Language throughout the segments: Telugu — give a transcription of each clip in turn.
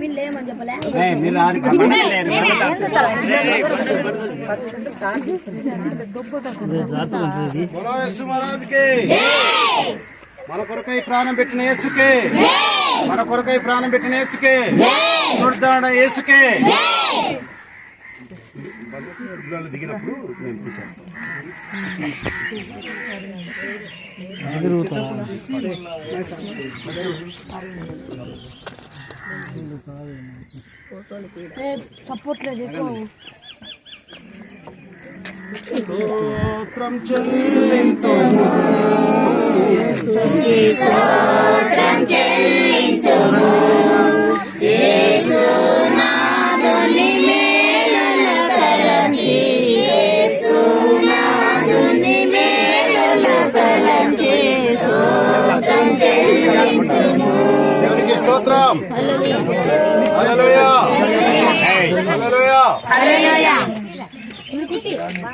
మీద లేమని మన కొరకై ప్రాణం పెట్టిన యేసుకే. మన కొరకై ప్రాణం పెట్టిన యేసుకే. చూడదాడ యేసుకే. బలిపీఠంలో దిగినప్పుడు నేను తీసేస్తాను స్తోత్రం. హల్లెలూయా. హల్లెలూయా.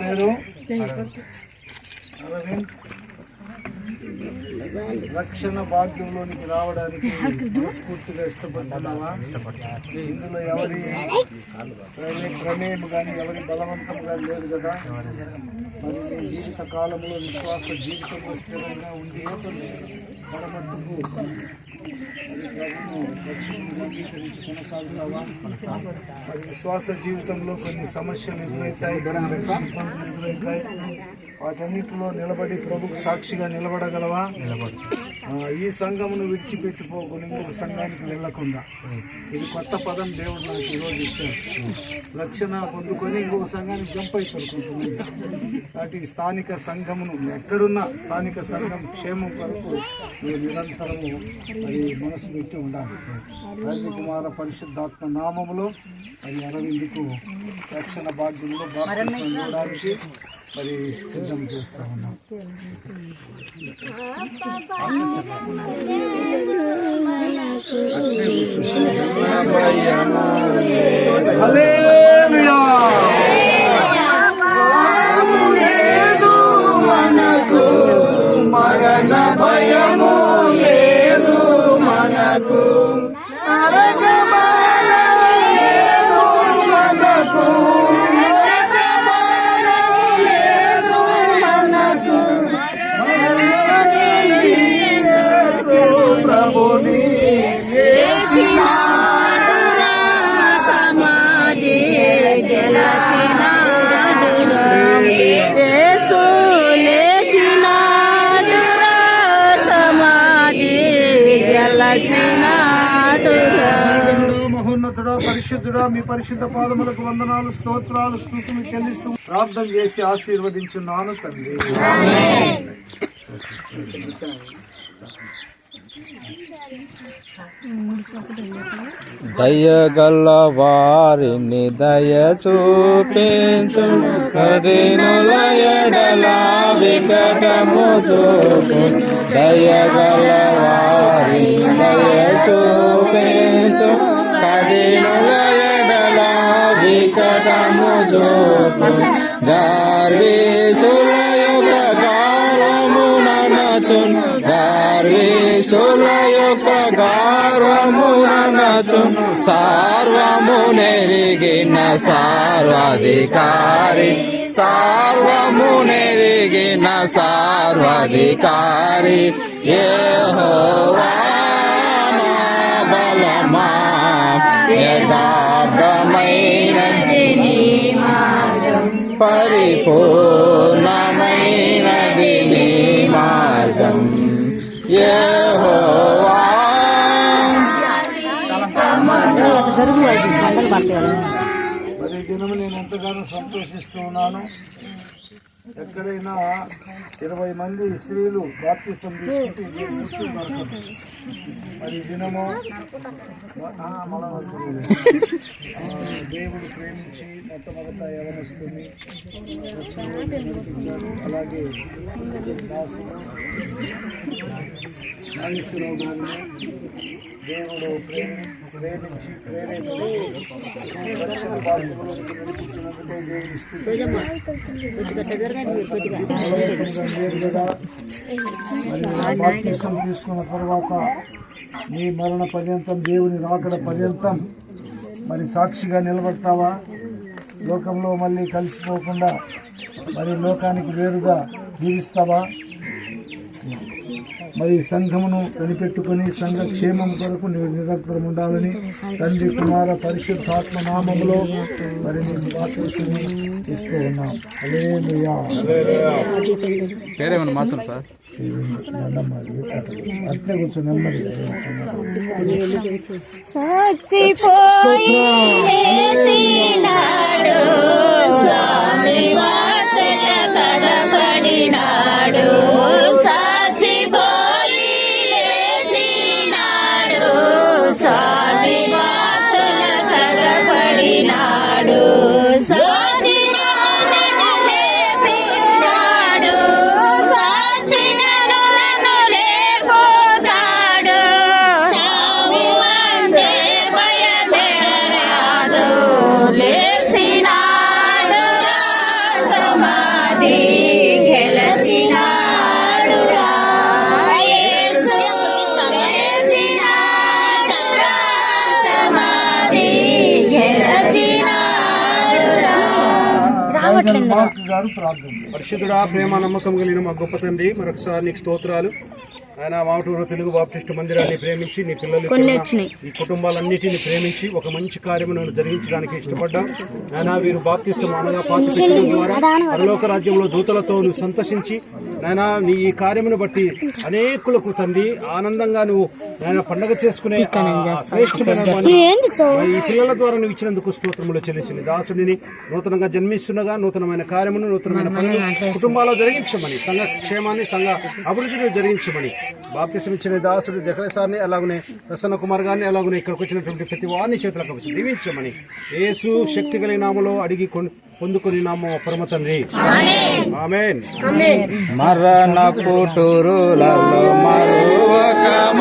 పేరు? రక్షణ భాగ్యంలోనికి రావడానికి మనస్ఫూర్తిగా ఇష్టపడుతున్నావా? ఇందులో ఎవరి ప్రమేయం కానీ ఎవరి బలవంతం కానీ లేదు కదా? మరి జీవిత కాలంలో విశ్వాస జీవితంలో స్థిరంగా ఉండి పడమట్టుకు కొనసాగుతావా? మరి విశ్వాస జీవితంలో కొన్ని సమస్యలు ఎదురవుతాయి ఎదురవుతాయి వాటన్నిటిలో నిలబడి ప్రభుకు సాక్షిగా నిలబడగలవా? నిలబడి. ఈ సంఘమును విడిచిపెట్టిపోకుండా ఇంకొక సంఘానికి వెళ్ళకుండా. ఇది కొత్త పదం దేవుడు నాకు ఈరోజు ఇచ్చాడు. రక్షణ పొందుకొని ఇంకొక సంఘానికి జంప్ అయిపోతుంది కాబట్టి స్థానిక సంఘమును ఎక్కడున్నా స్థానిక సంఘం క్షేమం కొరకు మీరు నిరంతరము మరి మనసు పెట్టి ఉండాలి. రాజు కుమార పరిశుద్ధాత్మ నామములో మరి అరవిందుకు రక్షణ బాధ్యతలో బాప్తిస్మం ఇవ్వడానికి మరి సిద్ధం చేస్తా ఉన్నాం. పరిశుద్ధుడా మీ పరిశుద్ధ పాదములకు వందనాలు స్తోత్రాలు స్థుతులు చెల్లిస్తూ ప్రార్థన చేసి ఆశీర్వదించున్నాను తండ్రి. దయగల వారిని దయ చూపించు కఠినులయడలా వికటము చూపు. దయగల వారిని దయ చూపించు కఠినుల ఎడల వికటము చూపు గార్వీచుల యొక్క గారము ననచున్ గార్వీచుల యొక్క గార్వము ననచున్ సార్వము నెరిగిన సార్వాధికారి సార్వము నెరిగిన సార్వాధికారి. ఏ హోవా బలమా యథార్థమైనది పరిపూర్ణమైనది నీ మార్గం దినము నేను ఎంతగానో సంతోషిస్తూ ఉన్నాను. ఎక్కడైనా ఇరవై మంది స్త్రీలు బాప్తిసం తీసుకుంటే మరి దినము ఆ, దేవుడు ప్రేమించి మొట్టమొదట ఎవరొస్తుంది అలాగే నాగేశ్వరరావు గారిని దేవుడు ప్రేమించి ప్రేరేపించి రక్షణ బాధ్యతలోకి నడిపించినందుకే దేవుడు బాప్తిసం తీసుకున్న తర్వాత నీ మరణ పర్యంతం దేవుని రాకడ పర్యంతం మరి సాక్షిగా నిలబడతావా? లోకంలో మళ్ళీ కలిసిపోకుండా మరి లోకానికి వేరుగా జీవిస్తావా? మరి సంఘమును కనిపెట్టుకుని సంఘ క్షేమం కొరకు నిరంతరం ఉండాలని తండ్రి కుమార పరిశుద్ధాత్మ నామములో మరి నేను బాప్తిసం తీస్తూ ఉన్నాం. హల్లెలూయా. పేరేమన్నా మార్చండి సార్. అట్లే కూర్చో నెమ్మదిగా పరిశుద్ధుడా ప్రేమ నమ్మకం కలిగిన మా గొప్ప తండ్రి మరొకసారి నీకు స్తోత్రాలు. ఆయన మాటూరు తెలుగు బాప్టిస్ట్ మందిరాన్ని ప్రేమించి నీ పిల్లలు ఈ కుటుంబాలన్నిటిని ప్రేమించి ఒక మంచి కార్యమును జరిగించడానికి ఇష్టపడ్డాం. ఆయన వీరు బాప్తిస్తం అనగా పాతి పెట్టడం ద్వారా పరలోక రాజ్యంలో దూతలతో నువ్వు సంతసించి నాయన నీ ఈ కార్యమును బట్టి అనేకులకు తండ్రి ఆనందంగా నువ్వు నాయన పండగ చేసుకునే ఈ పిల్లల ద్వారా నువ్వు ఇచ్చినందుకు స్తోత్రములు చెల్లిసింది దాసుడిని నూతనంగా జన్మిస్తుండగా నూతనమైన కార్యమును నూతనమైన పనులు కుటుంబాల్లో జరిగించమని సంఘ క్షేమాన్ని సంఘ అభివృద్ధిని జరిగించమని బాప్తిసం ఇచ్చిన దాసుడు జగరేశాన్ని అలాగనే ప్రసన్న కుమార్ గారిని అలాగనే ఇక్కడికి వచ్చినటువంటి ప్రతి వారిని చేతులకు దీవించమని. యేసు శక్తి కలిగిన నామలో అడిగి కొన్- పొందుకొని నామో పరమ తండ్రి. ఆమేన్. మరణ పుటూరులలో మరువక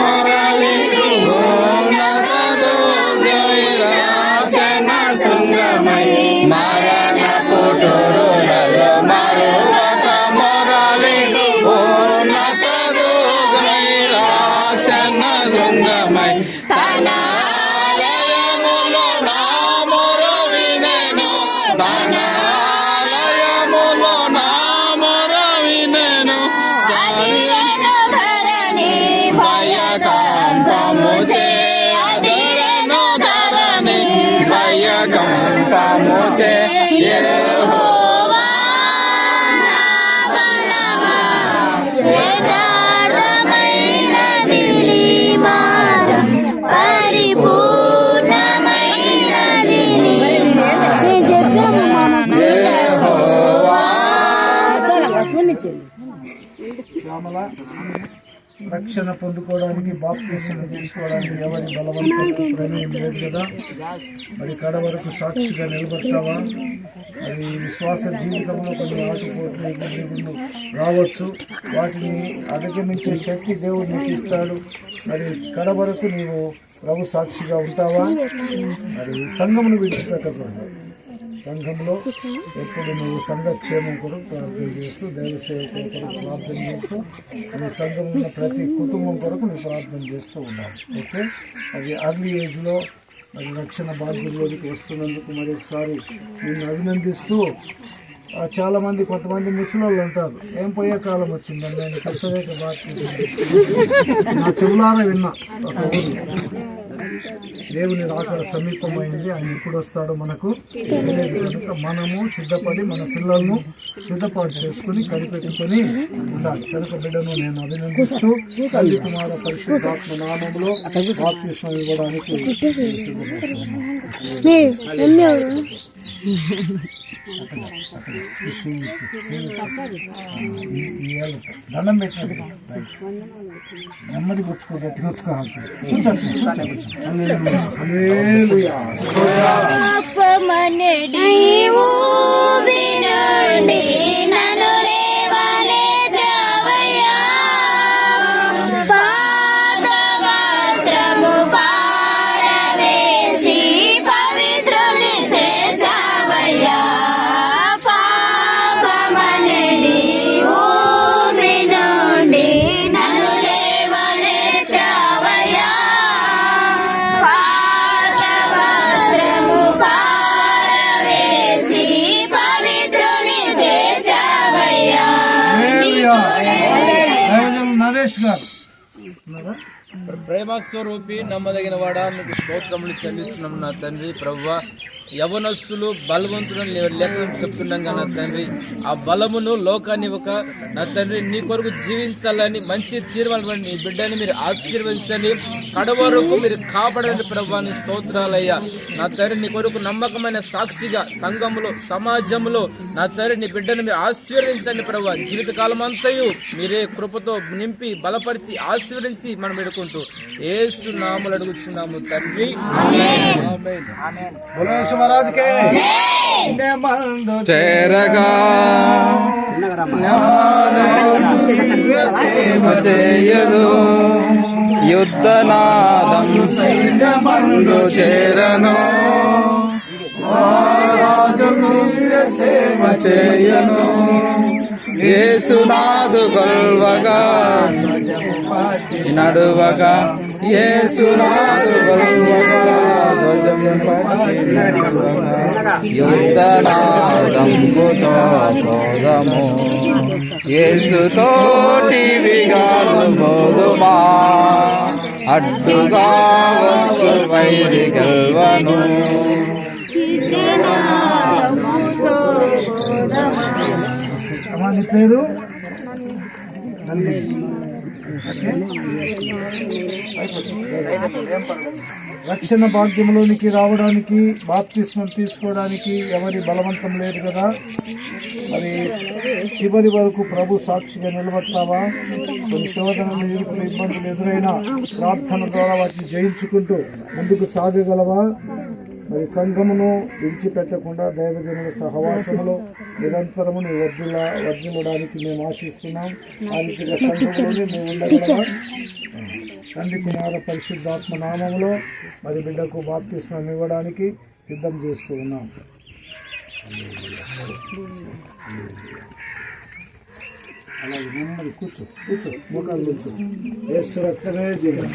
Hallelujah. రక్షణ పొందుకోవడానికి బాప్తీసం తీసుకోవడానికి ఎవరి బలవంతం ప్రమేయం లేదు కదా? మరి కడ వరకు సాక్షిగా నిలబడతావా? అది విశ్వాస జీవితంలో కొన్ని ఆటుపోట్లు ఇబ్బందులు రావచ్చు. వాటిని అధిగమించే శక్తి దేవుడు నీకు ఇస్తాడు. మరి కడ వరకు నీవు ప్రభు సాక్షిగా ఉంటావా? మరి సంఘమును విడిచిపెట్టకూడదు. సంఘంలో ఎప్పుడు నువ్వు సంఘక్షేమం కొరకు ప్రార్థన చేస్తూ దైవ సేవకుల కొరకు ప్రార్థన చేస్తూ నీ సంఘం ఉన్న ప్రతి కుటుంబం కొరకు నువ్వు ప్రార్థన చేస్తూ ఉన్నావు. ఓకే? అది అర్లీ ఏజ్లో అది రక్షణ బాధ్యతలోకి వస్తున్నందుకు మరి ఒకసారి అభినందిస్తూ చాలామంది కొంతమంది ముసలోళ్ళు ఉంటారు ఏం పోయే కాలం వచ్చిందని నేను ప్రత్యేక బాధ్యత నా చెవులారా విన్నా ఒక ఊరు. దేవుని రాకడ సమీపమైంది. ఆయన ఎప్పుడు వస్తాడో మనకు తెలియదు. కనుక మనము సిద్ధపడి మన పిల్లలను సిద్ధపాటు చేసుకుని కనిపెట్టుకొని ఉండాలి. కనుక బిడ్డను నేను అభినందిస్తూ తల్లి కుమార పరిశుద్ధాత్మ నామంలో బాప్తిస్మం ఇవ్వడానికి దండం పెట్టినట్టు నెమ్మది గట్టిగా కొట్టుకోవాలి కూర్చోండి. పాపమనడి ఊబినండి నన్ను లేవనెత్తవయ్యా. ప్రేమస్వరూపి నమ్మదగిన వాడా నీకు స్తోత్రములు చెల్లిస్తున్నాం నా తండ్రి ప్రవ్వ. యవనస్తులు బలవంతులను లేఖనం చెప్తుండగా నా తండ్రి. ఆ బలమును లోకాన్ని ఒక నా తండ్రి నీ కొరకు జీవించాలని మంచి తీర్మానం నీ బిడ్డని మీరు ఆశీర్వదించండి. కడవరకు మీరు కాపాడండి ప్రభా నీ స్తోత్రాలయ్యా. నా తండ్రి నీ కొరకు నమ్మకమైన సాక్షిగా సంఘములో సమాజంలో నా తండ్రి నీ బిడ్డను మీరు ఆశీర్వదించండి ప్రభా. జీవితకాలం అంతయు మీరే కృపతో నింపి బలపరిచి ఆశీర్వదించి మనం పెడుకుంటూ ఏసు నాములు అడుగుచున్నాము తండ్రి. సుమరాజుకే మందు చేరగా. సేవ చేయదు యుద్ధనాదం సైన్యమందు చేరను. రాజు సేవ చేయను. యేసునాదు గొల్వగా నడువగా. యుద్ధనాదంబుతో పోదము యేసుతోటి విగాలు బోధుమా అడ్డుగా వచ్చు వైరి గెల్వను. పేరు? రక్షణ భాగ్యంలోనికి రావడానికి బాప్తిస్మం తీసుకోవడానికి ఎవరి బలవంతం లేదు కదా? మరి చివరి వరకు ప్రభు సాక్షిగా నిలబడతావా? కొన్ని శోధనలు ఇరుకులు ఇబ్బందులు ఎదురైనా ప్రార్థన ద్వారా వాటిని జయించుకుంటూ ముందుకు సాగగలవా? మరి సంఘమును విడిచిపెట్టకుండా దైవజనుల సహవాసములో నిరంతరము నీ వర్ధిల్ల వర్ధిల్లడానికి మేము ఆశిస్తున్నాం. ఆ రీతిగా సంఘంలోనే మేము ఉండగలమా? తండ్రి కుమార పరిశుద్ధాత్మ నామములో మరి బిడ్డకు బాప్తిస్మం ఇవ్వడానికి సిద్ధం చేస్తూ ఉన్నాం. అలాగే నెమ్మది కూర్చో కూర్చో మోకాలు కూర్చో యేసు రక్తమే జయం.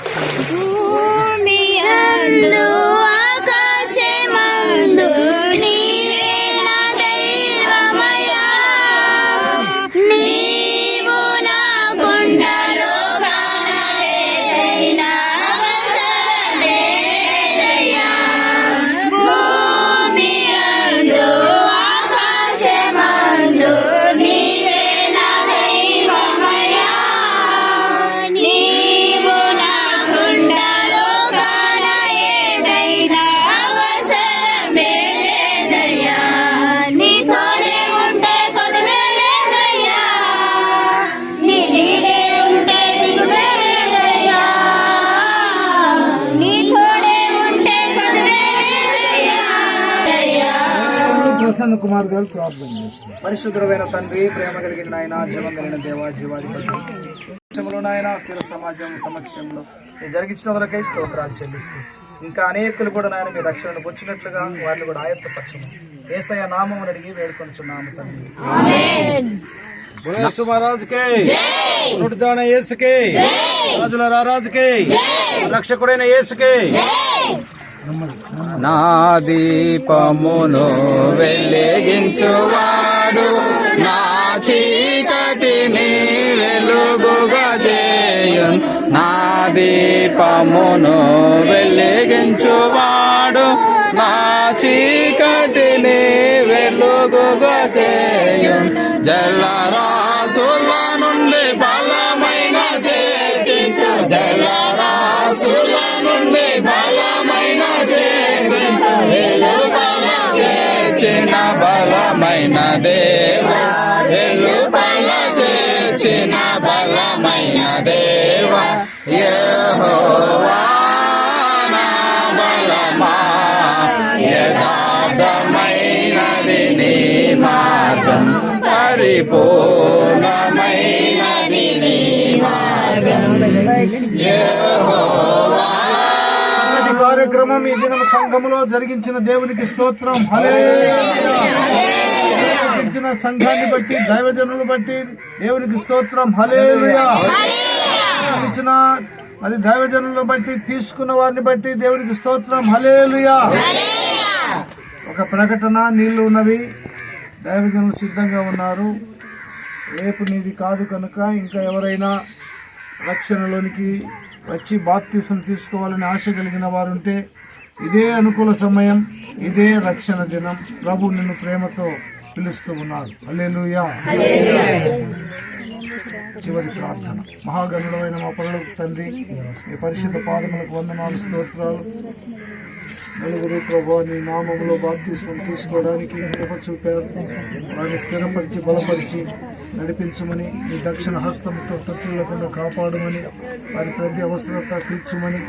భూమి అందు ప్రసన్న కుమార్ గారు ప్రార్థన చేస్తున్నారు. పరిశుద్ధమైన తండ్రి ప్రేమ కలిగిన నాయన జీవం కలిగిన దేవ జీవాధిపతి. నాయన స్థిర సమాజం సమక్షంలో జరిగించిన వరకై స్తోత్రాలు చెల్లిస్తూ ఇంకా అనేకులు కూడా నాయన మీ రక్షణను వచ్చినట్లుగా వారిని కూడా ఆయత్తపరచము ఏసయ నామం అడిగి వేడుకొంచున్నాము తండ్రి. యేసు మహారాజుకే పునరుద్ధాన యేసుకే రాజుల రారాజుకే రక్షకుడైన యేసుకే. నా దీపమును వెలిగించువాడు. నా చీకటిని వెలుగుగా చేయు నా దీపమును వెలిగించువాడు. నా చీకటిని వెలుగుగా చేయు జలరాసుల నుండి బలమైన చేతి జలరాసుల నుండి బలమైన బలమైన దేవా వెలుపల చేసిన బలమైన దేవ. యెహోవా నా బలమా యథార్థమైనది నీ మార్గం పరిపూర్ణమైనది నీ మార్గం కార్యక్రమం ఈ దినం సంఘములో జరిగించిన దేవునికి స్తోత్రం. హలే జరిగించిన సంఘాన్ని బట్టి దైవజనులు బట్టి దేవునికి స్తోత్రం. హలేలుయా ఇచ్చిన మరి దైవజనులను బట్టి తీసుకున్న వారిని బట్టి దేవునికి స్తోత్రం. హలేలుయా ఒక ప్రకటన నీళ్ళు ఉన్నవి. దైవజనులు సిద్ధంగా ఉన్నారు. రేపు నీది కాదు కనుక ఇంకా ఎవరైనా రక్షణలోనికి వచ్చి బాప్తీసం తీసుకోవాలని ఆశ కలిగిన వారుంటే ఇదే అనుకూల సమయం ఇదే రక్షణ దినం. ప్రభు నిన్ను ప్రేమతో పిలుస్తూ ఉన్నారు. హల్లెలూయా. చివరి ప్రార్థన. మహాగణుడమైన మా పనులకు తండ్రి పరిశుద్ధ పాదములకు వందనాలు స్తోత్రాలు. నలుగురు ప్రభా నీ నామంలో బాప్తీసం తీసుకోవడానికి కృప చూపారు వారిని స్థిరపరిచి బలపరిచి నడిపించమని నీ దక్షిణ హస్తంతో తొట్టులకుండా కాపాడమని వారి ప్రతి అవసరత తీర్చమని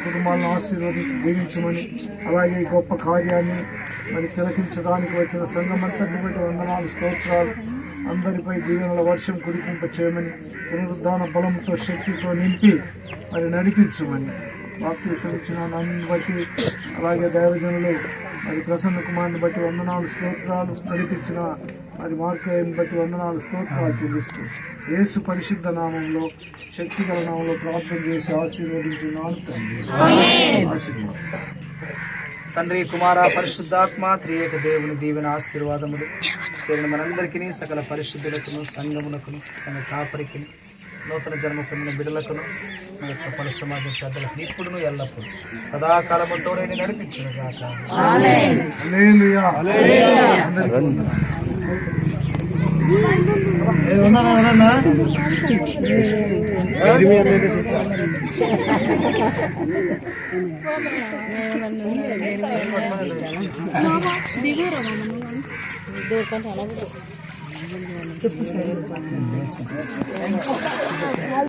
కుటుంబాలను ఆశీర్వదించి దీవించమని అలాగే గొప్ప కార్యాన్ని మరి తిలకించడానికి వచ్చిన సంఘమంతటి బట్టి వందనాలు స్తోత్రాలు అందరిపై దీవెనల వర్షం కురిపింప చేయమని పునరుద్ధాన బలంతో శక్తితో నింపి మరి నడిపించమని. బాప్తీసం ఇచ్చిన నన్ను బట్టి అలాగే దైవజనులు మరి ప్రసన్న కుమార్ని బట్టి వందనాలు స్తోత్రాలు నడిపించిన మరి మార్కయ్యని బట్టి వందనాలు స్తోత్రాలు చెల్లిస్తూ యేసు పరిశుద్ధ నామంలో శక్తిగల నామంలో ప్రార్థన చేసి ఆశీర్వదించున్నాను తండ్రి. తండ్రి కుమార పరిశుద్ధాత్మ త్రియేక దేవుని దీవెన ఆశీర్వాదములు. చేరిన మనందరికీ సకల పరిశుద్ధులకును సంగమునకును సంఘ కాపరికి నూతన జన్మ పొందిన బిడ్డలకును మన యొక్క పలు సమాజం పెద్దలకు ఇప్పుడును ఎల్లప్పుడు. సదాకాలము తోడని నడిపించును గాక హల్లెలూయా. చెప్పు